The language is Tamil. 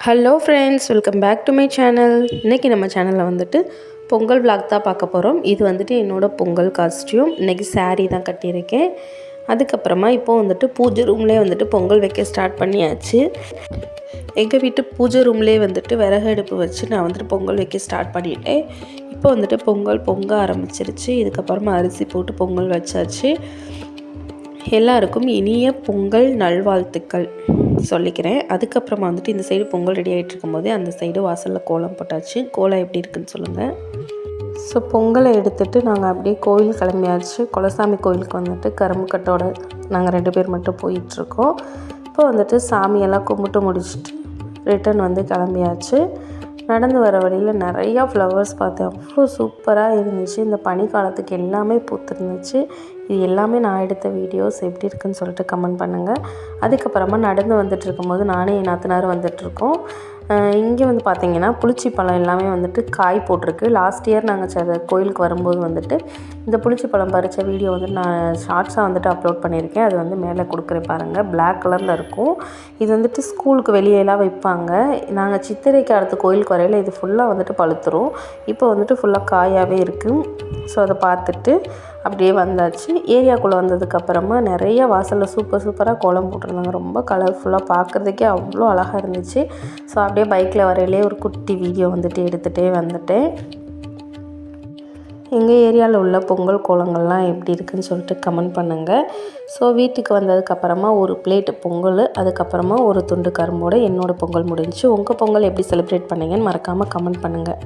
Hello friends welcome back to my channel இன்றைக்கி நம்ம சேனலில் வந்துட்டு பொங்கல் vlog தான் பார்க்க போகிறோம் இது வந்துட்டு என்னோடய பொங்கல் காஸ்டியூம் இன்றைக்கி சாரீ தான் கட்டியிருக்கேன். அதுக்கப்புறமா இப்போ வந்துட்டு பூஜை ரூம்லேயே வந்துட்டு பொங்கல் வைக்க ஸ்டார்ட் பண்ணியாச்சு. எங்கள் வீட்டு பூஜை ரூம்லேயே வந்துட்டு விறகு அடுப்பு வச்சு நான் வந்துட்டு பொங்கல் வைக்க ஸ்டார்ட் பண்ணிட்டேன். இப்போ வந்துட்டு பொங்கல் பொங்க ஆரம்பிச்சிருச்சு. இதுக்கப்புறமா அரிசி போட்டு பொங்கல் வச்சாச்சு. எல்லாருக்கும் இனிய பொங்கல் நல்வாழ்த்துக்கள் சொல்லிக்கிறேன். அதுக்கப்புறமா வந்துட்டு இந்த சைடு பொங்கல் ரெடி ஆகிட்டு இருக்கும்போதே அந்த சைடு வாசலில் கோலம் போட்டாச்சு. கோலம் எப்படி இருக்குன்னு சொல்லுங்கள் ஸோ பொங்கலை எடுத்துகிட்டு நாங்கள் அப்படியே கோயில் கிளம்பியாச்சு. குலசாமி கோயிலுக்கு வந்துட்டு கரும்பு கட்டோட நாங்கள் ரெண்டு பேர் மட்டும் போயிட்டுருக்கோம் இப்போ வந்துட்டு சாமியெல்லாம் கும்பிட்டு முடிச்சுட்டு ரிட்டர்ன் வந்து கிளம்பியாச்சு. நடந்து வர வழியில் நிறையா ஃப்ளவர்ஸ் பார்த்தேன். அவ்வளோ சூப்பராக இருந்துச்சு. இந்த பனி காலத்துக்கு எல்லாமே பூத்துருந்துச்சு. இது எல்லாமே நான் எடுத்த வீடியோஸ் எப்படி இருக்குன்னு சொல்லிட்டு கமெண்ட் பண்ணுங்கள் அதுக்கப்புறமா நடந்து வந்துட்டு இருக்கும்போது நானே என் நாத்தனார் வந்துட்டுருக்கோம் இங்கே வந்து பார்த்திங்கன்னா புளிச்சி பழம் எல்லாமே வந்துட்டு காய் போட்டிருக்கு. லாஸ்ட் இயர் நாங்கள் ச கோயிலுக்கு வரும்போது வந்துட்டு இந்த புளிச்சி பழம் பறித்த வீடியோ வந்து நான் ஷார்ட்ஸாக வந்துட்டு அப்லோட் பண்ணியிருக்கேன். அது வந்து மேலே கொடுக்குறேன் பாருங்கள் பிளாக் கலரில் இருக்கும். இது வந்துட்டு ஸ்கூலுக்கு வெளியெல்லாம் வைப்பாங்க நாங்கள் சித்திரைக்கு அடுத்த கோயிலுக்கு வரையில் இது ஃபுல்லாக வந்துட்டு பழுத்துரும். இப்போ வந்துட்டு ஃபுல்லாக காயாகவே இருக்குது ஸோ அதை பார்த்துட்டு அப்படியே வந்தாச்சு. ஏரியாக்குள்ளே வந்ததுக்கப்புறமா நிறைய வாசலில் சூப்பர் சூப்பராக கோலம் போட்டிருந்தாங்க. ரொம்ப கலர்ஃபுல்லாக பார்க்குறதுக்கே அவ்வளோ அழகாக இருந்துச்சு. ஸோ அப்படியே பைக்கில் வரையிலே ஒரு குட்டி வீடியோ வந்துட்டு எடுத்துகிட்டே வந்துட்டேன் எங்கள் ஏரியாவில் உள்ள பொங்கல் கோலங்கள்லாம் எப்படி இருக்குன்னு சொல்லிட்டு கமெண்ட் பண்ணுங்கள் ஸோ வீட்டுக்கு வந்ததுக்கப்புறமா ஒரு பிளேட் பொங்கல் அதுக்கப்புறமா ஒரு துண்டு கரும்போடு என்னோடய பொங்கல் முடிஞ்சு உங்கள் பொங்கல் எப்படி செலிப்ரேட் பண்ணீங்கன்னு மறக்காமல் கமெண்ட் பண்ணுங்கள்